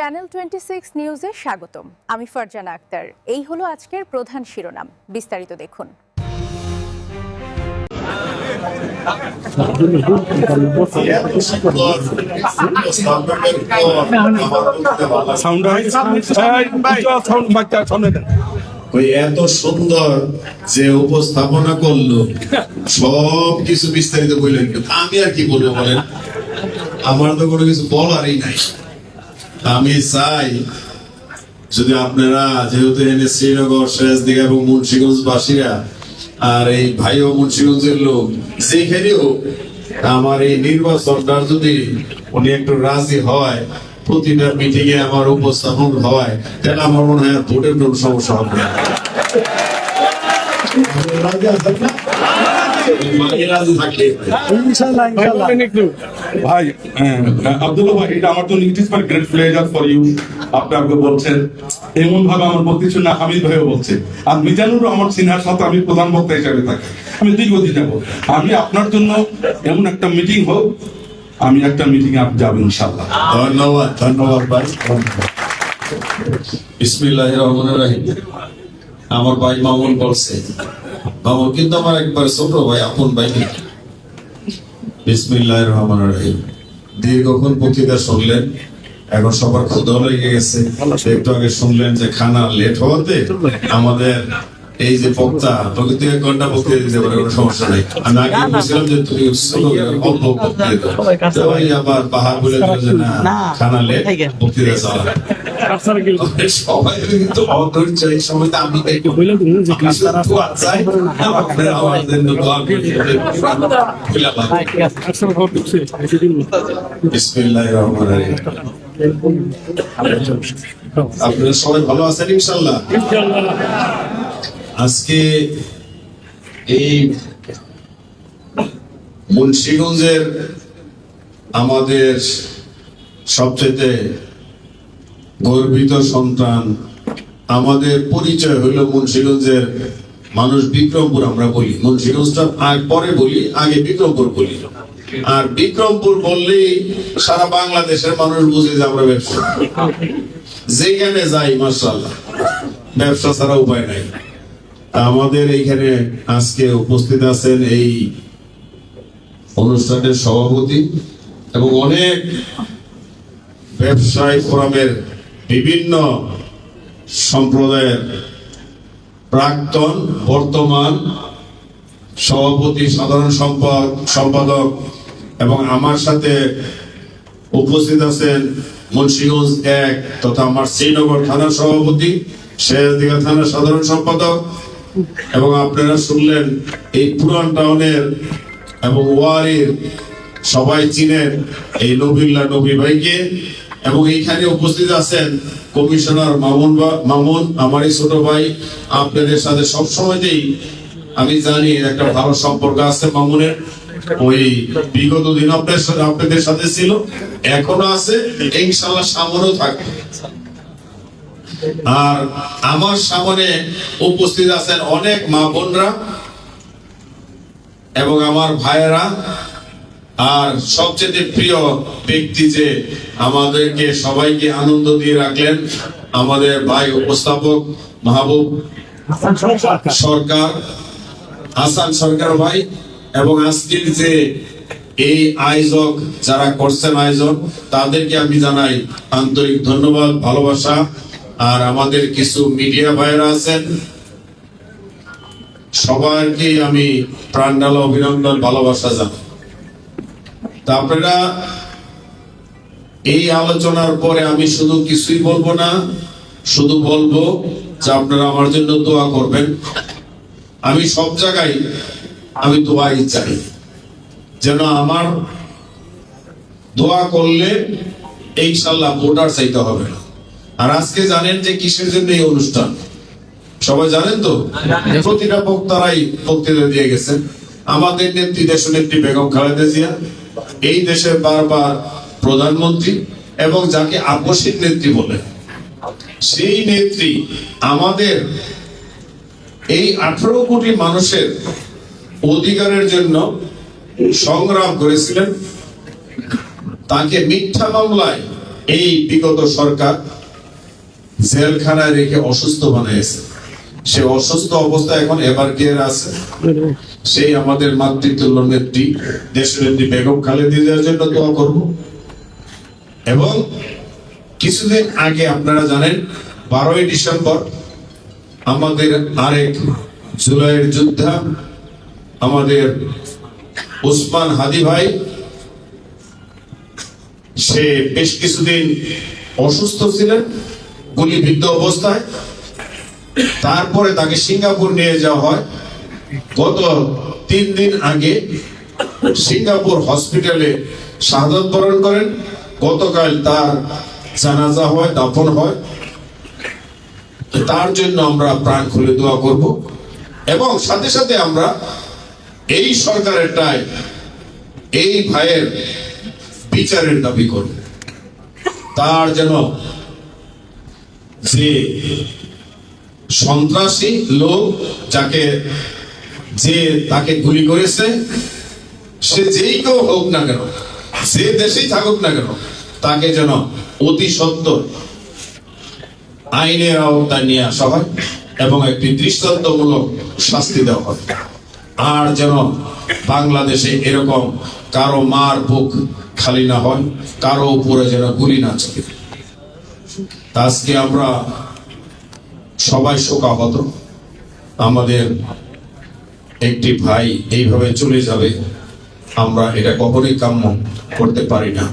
Channel twenty six নিউজে স্বাগতম। আমি ফারজানা আক্তার। এই হলো আজকের প্রধান শিরোনাম। বিস্তারিত দেখুন। ওই এত সুন্দর যে উপস্থাপনা করল সব কিছু বিস্তারিত বললেন। আমি আর কি বলব বলেন? আমার তো কোনো কিছু বলারই নাই। আমি চাই যদি আপনারা, যেহেতু এনে শ্রীনগর শেষদিঘা এবং মুন্সিগঞ্জ বাসীরা আর এই ভাই ও মুন্সিগঞ্জের লোক যেখানেও আমার এই নির্বাচনটা যদি উনি একটু রাজি হয়, প্রতিটা মিটিং এ আমার উপস্থাপন হয়, তাহলে আমার মনে হয় ভোটের কোনো সমস্যা হবে না? ভাই রাজি থাকলে ভাই আব্দুল্লাহ ভাই এটা আমার জন্য it is my great pleasure for you আপনি আমাকে বলছেন এমন ভাবে আমার বলতেছি না হামিদ ভাইও বলছে। আর মিজানুর রহমান সিনহার সাথে আমি প্রধান বক্তা হিসাবে থাকি। আমি দীর্ঘদিন যাব। আমি আপনার জন্য এমন একটা মিটিং হোক আমি একটা মিটিং আপনি যাবেন ইনশাল্লাহ ধন্যবাদ ধন্যবাদ ভাই। বিসমিল্লাহ রহমান রাহিম। আমার ভাই মামুন বলছে মামুন কিন্তু আমার একবার ছোট ভাই আপন ভাই। বিসমিল্লাহ রহমান রাহিম। দীর্ঘক্ষণ বক্তৃতা শুনলেন এখন সবার ক্ষুধা লেগে গেছে। একটু আগে শুনলেন যে খানা লেট হওয়াতে আমাদের এই যে বক্তা তোকে তুই এক ঘণ্টা বক্তৃতা দিতে পারে কোনো সমস্যা নেই। আমি আগে বলছিলাম যে তুমি অল্প বক্তৃতা আবার পাহাড় বলে না খানা লেট বক্তৃতা চালা। কিন্তু অধৈর্য এই আমি রহিম। আপনারা সবাই ভালো আছেন ইনশাল্লাহ আজকে এই মুন্সিগঞ্জের আমাদের সবচেয়ে গর্বিত সন্তান। আমাদের পরিচয় হইল মুন্সিগঞ্জের মানুষ বিক্রমপুর, আমরা বলি। মুন্সিগঞ্জটা পরে বলি, আগে বিক্রমপুর বলি। আর বিক্রমপুর বললেই সারা বাংলাদেশের মানুষ বুঝে যে আমরা ব্যবসা। যেখানে যাই মার্শাল্লাহ ব্যবসা ছাড়া উপায় নাই। আমাদের এইখানে আজকে উপস্থিত আছেন এই অনুষ্ঠানের সভাপতি এবং অনেক ব্যবসায়ী ফোরামের বিভিন্ন সম্প্রদায়ের প্রাক্তন বর্তমান সভাপতি, সাধারণ সম্পাদ সম্পাদক এবং আমার সাথে উপস্থিত আছেন মুন্সিগঞ্জ এক তথা আমার শ্রীনগর থানার সভাপতি শেষদিঘা থানার সাধারণ সম্পাদক এবং আপনারা শুনলেন এই পুরান টাউনের এবং ওয়ারির সবাই চিনেন এই নবিল্লা নবী ভাইকে। এবং এইখানে উপস্থিত আছেন কমিশনার মামুন মামুন আমারই ছোট ভাই। আপনাদের সাথে সব সময়তেই আমি জানি একটা ভালো সম্পর্ক আছে মামুনের। ওই বিগত দিন আপনাদের সাথে ছিল, এখনও আছে ইনশাল্লাহ সামনেও থাকবে। আর আমার সামনে উপস্থিত আছেন অনেক মা বোনরা এবং আমার ভাইয়েরা। আর সবচেয়ে প্রিয় ব্যক্তি যে আমাদেরকে সবাইকে আনন্দ দিয়ে রাখলেন আমাদের ভাই উপস্থাপক মাহবুব সরকার হাসান সরকার ভাই এবং আজকের যে এই আয়োজক যারা করছেন আয়োজন তাদেরকে আমি জানাই আন্তরিক ধন্যবাদ ভালোবাসা। আর আমাদের কিছু মিডিয়া ভাইয়েরা আছেন সবাইকে আমি প্রাণডালা অভিনন্দন ভালোবাসা জানাই। তা আপনারা এই আলোচনার পরে আমি শুধু কিছুই বলব না শুধু বলব যে আপনারা আমার জন্য দোয়া করবেন। আমি সব জায়গায় আমি দোয়াই চাই। যেন আমার দোয়া করলে ইনশাল্লাহ ভোটার চাইতে হবে না। আর আজকে জানেন যে কিসের জন্য এই অনুষ্ঠান? সবাই জানেন তো? প্রতিটা বক্তারাই বক্তৃতা দিয়ে গেছেন। আমাদের নেত্রী দেশ নেত্রী বেগম খালেদা জিয়া এই দেশের বারবার প্রধানমন্ত্রী এবং যাকে আবশ্যিক নেত্রী বলে, সেই নেত্রী আমাদের এই আঠারো কোটি মানুষের অধিকারের জন্য সংগ্রাম করেছিলেন। তাকে মিথ্যা মামলায় এই বিগত সরকার জেলখানায় রেখে অসুস্থ বানিয়েছে। সে অসুস্থ অবস্থায় এখন এবার কেয়ার আছে। সেই আমাদের মাতৃতুল্য নেত্রী দেশের নেত্রী বেগম খালেদিদের জন্য দোয়া করব। এবং কিছুদিন আগে আপনারা জানেন, বারোই ডিসেম্বর আমাদের আরেক জুলাইয়ের যোদ্ধা, আমাদের উসমান হাদি ভাই, সে বেশ কিছুদিন অসুস্থ ছিলেন, গুলিবিদ্ধ অবস্থায়। তারপরে তাকে সিঙ্গাপুর নিয়ে যাওয়া হয়। গত তিন দিন আগে সিঙ্গাপুর হসপিটালে শাহাদত বরণ করেন। গতকাল তার জানাজা হয়, দাফন হয়। তার জন্য আমরা প্রাণ খুলে দোয়া করব। এবং সাথে সাথে আমরা এই সরকারেরটাই এই ভাইয়ের বিচারের দাবি করব। তার যেন যে সন্ত্রাসী লোক যাকে যে তাকে গুলি করেছে, সে যেই কেউ হোক না কেন, যে দেশেই থাকুক না কেন, তাকে যেন অতি সত্তর আইনের আওতায় নিয়ে আসা হয় এবং একটি দৃষ্টান্তমূলক শাস্তি দেওয়া হয়। আর যেন বাংলাদেশে এরকম কারও মার বুক খালি না হয়, কারও উপরে যেন গুলি না চলে। আজকে আমরা সবাই শোকাহত। আমাদের একটি ভাই এইভাবে চলে যাবে, আমরা এটা কখনোই কাম্য করতে পারি না।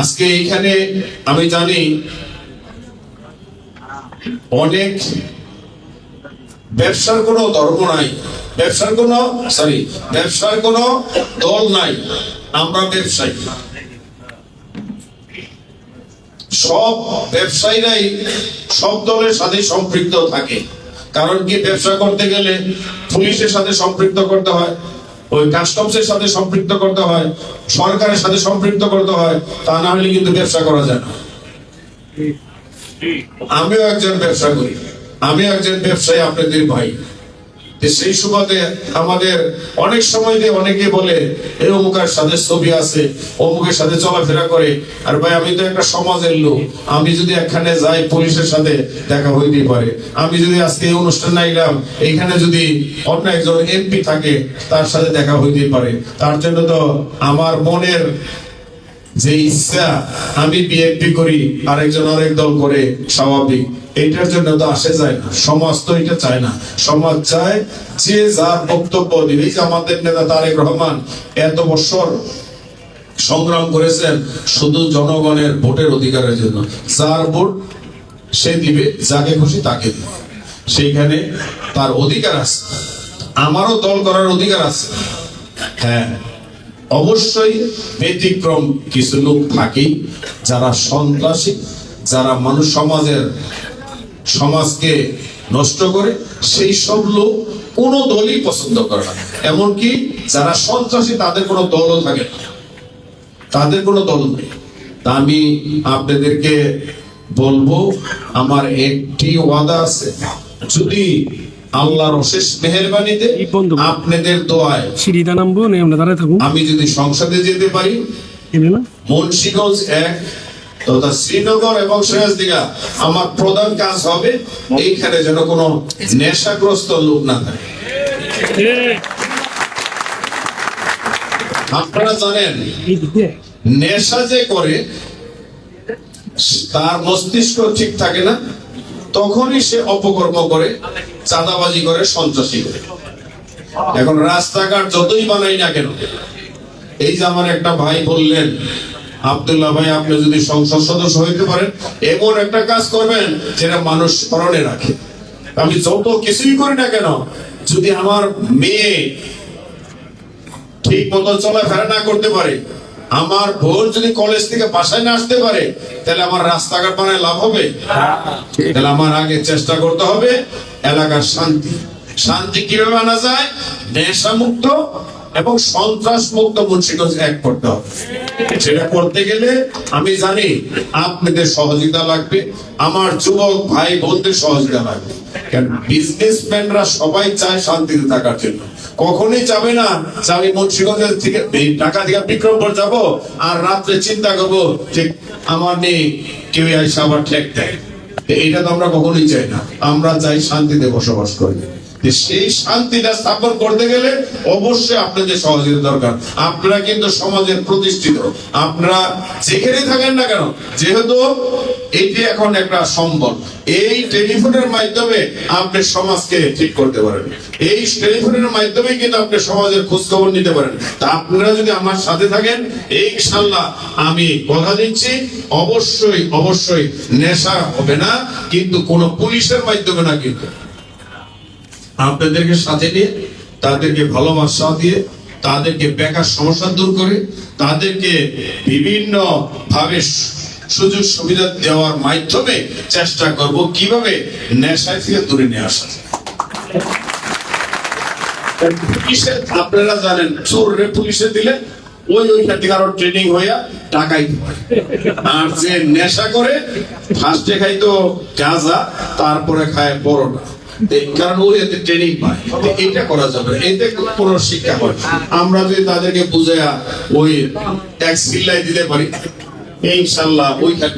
আজকে এখানে আমি জানি অনেক ব্যবসার কোনো ধর্ম নাই। ব্যবসার কোনো সরি ব্যবসার কোনো দল নাই। আমরা ব্যবসায়ী। সব ব্যবসায়ীরাই সব দলের সাথে সম্পৃক্ত থাকে। কারণ কি ব্যবসা করতে গেলে পুলিশের সাথে সম্পৃক্ত করতে হয়, ওই কাস্টমসের সাথে সম্পৃক্ত করতে হয়, সরকারের সাথে সম্পৃক্ত করতে হয়, তা না হলে কিন্তু ব্যবসা করা যায় না। আমিও একজন ব্যবসা করি। আমি একজন ব্যবসায়ী, আপনাদের ভাই। যে সেই সুবাদে আমাদের অনেক সময় দিয়ে অনেকে বলে এই অমুকের সাথে ছবি আছে, অমুকের সাথে চলাফেরা করে। আর ভাই, আমি তো একটা সমাজের লোক। আমি যদি এখানে যাই পুলিশের সাথে দেখা হইতে পারে। আমি যদি আজকে এই অনুষ্ঠান আইলাম এইখানে যদি অন্য একজন এমপি থাকে, তার সাথে দেখা হইতে পারে। তার জন্য তো আমার মনের যে ইচ্ছা, আমি বিএনপি করি, আরেকজন আরেক দল করে, স্বাভাবিক। এইটার জন্য তো আসে যায় না। সমাজ তো এটা চায় না। সমাজ চায় যে যার বক্তব্য দিবে। আমাদের নেতা তারেক রহমান এত বছর সংগ্রাম করেছেন শুধু জনগণের ভোটের অধিকারের জন্য। যার ভোট সে দিবে, যাকে খুশি তাকে দিবে। সেইখানে তার অধিকার আছে। আমারও দল করার অধিকার আছে। হ্যাঁ অবশ্যই ব্যতিক্রম কিছু লোক থাকেই। যারা সন্ত্রাসী, যারা মানুষ সমাজের সমাজকে নষ্ট করে সেই সব লোক কোন দলই পছন্দ করে না। এমনকি যারা সন্ত্রাসী তাদের কোনো দলও থাকে না। তাদের কোনো দল নেই। তা আমি আপনাদেরকে বলব আমার একটি ওয়াদা আছে। যদি আল্লাহর অশেষ মেহরবানিতে আপনাদের দোয়ায় সিঁড়িটা নামবো আমরা দাঁড়ায় থাকুন। আমি যদি সংসদে যেতে পারি মুন্সিগঞ্জ এক তথা শ্রীনগর এবং আমার প্রধান কাজ হবে এইখানে যেন কোনো নেশাগ্রস্ত লোক না থাকে। আপনারা জানেন, নেশা যে করে, তার মস্তিষ্ক ঠিক থাকে না, তখনই সে অপকর্ম করে, চাঁদাবাজি করে, সন্ত্রাসী করে। এখন রাস্তাঘাট যতই বানাই না কেন, এই যে আমার একটা ভাই বললেন আব্দুল্লাহ ভাই, আপনি যদি সংসদ সদস্য হইতে পারেন, এমন একটা কাজ করবেন যেটা মানুষ স্মরণে রাখে। আমি যত কিছুই করি না কেন, যদি আমার মেয়ে ঠিক মতো চলাফেরা না করতে পারে, আমার বোন যদি কলেজ থেকে বাসায় না আসতে পারে, তাহলে আমার রাস্তাঘাট বানায় লাভ হবে? তাহলে আমার আগে চেষ্টা করতে হবে এলাকার শান্তি। শান্তি কীভাবে আনা যায়? নেশা মুক্ত এবং সন্ত্রাস মুক্ত মুন্সিগঞ্জ এক করতে হবে। সেটা করতে গেলে আমি জানি আপনাদের সহযোগিতা লাগবে, আমার যুবক, ভাই, বোনদের সহযোগিতা লাগবে। বিজনেসম্যানরা সবাই চায় শান্তিতে থাকার জন্য। কখনোই যাবে না যে আমি মুন্সিগঞ্জ থেকে ঢাকা থেকে বিক্রমপুর যাব আর রাত্রে চিন্তা করব যে আমার নেই কেউ এসে আবার ঠেক দেয়। তো এইটা তো আমরা কখনোই চাই না। আমরা চাই শান্তিতে বসবাস করি। সেই শান্তিটা স্থাপন করতে গেলে অবশ্যই আপনাদের সহযোগিতা দরকার। আপনারা কিন্তু সমাজের প্রতিষ্ঠিত। আপনারা যেখানে থাকেন না কেন, যেহেতু এটি এখন একটা সম্বল, এই টেলিফোনের মাধ্যমে আপনি সমাজকে ঠিক করতে পারেন। এই টেলিফোনের মাধ্যমে কিন্তু আপনি সমাজের খোঁজ খবর নিতে পারেন। তা আপনারা যদি আমার সাথে থাকেন এই ইনশাল্লাহ আমি কথা দিচ্ছি। অবশ্যই অবশ্যই নেশা হবে না, কিন্তু কোন পুলিশের মাধ্যমে না কিন্তু। আপনাদেরকে সাথে নিয়ে, তাদেরকে ভালোবাসা দিয়ে, তাদেরকে বেকার সমস্যা দূর করে, তাদেরকে বিভিন্ন ভাবে সুযোগ সুবিধা দেওয়ার মাধ্যমে চেষ্টা করব কীভাবে নেশায় থেকে দূরে নিয়ে আসা আপনারা জানেন চোরে পুলিশে দিলে ওই ওইখান থেকে আরও ট্রেনিং হইয়া টাকাই আর যে নেশা করে ফার্স্টে খাইতো গাঁজা, তারপরে খায় এই কারণ ওই এতে ট্রেনিং পায় এটা করা যাবে এতে কোনো শিক্ষা হয় আমরা যদি তাদেরকে বুঝাইয়া ওই এক সিল্লাই দিতে পারি, ইনশাল্লাহ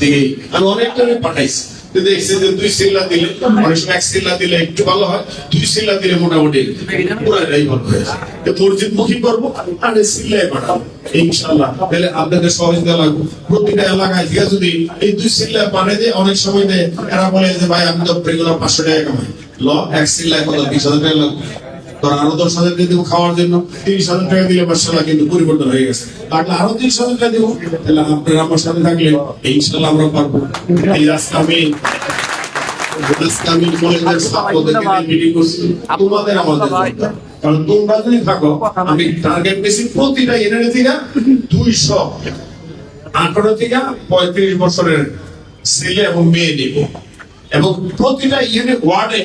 থেকেই। আমি অনেকটা পাঠাইছি। যে দুই সিল্লা দিলে, অনেক সময় তাহলে সহযোগিতা লাগবে। প্রতিটা এলাকায় থেকে যদি এই দুই সিল্লা পানে দিয়ে, অনেক সময় এরা বলে যে, ভাই, আমি তো পাঁচশো টাকা কামাই। ল হাজার টাকা আরও দশ হাজার টাকা হাজার টাকা কিন্তু পরিবর্তন হয়ে গেছে। আরও হাজার টাকা তোমাদের কারণ তোমরা থাকো, আমি দুইশো। পঁয়ত্রিশ বছরের ছেলে এবং মেয়ে নিব। এবং প্রতিটা ইউনিট ওয়ার্ডে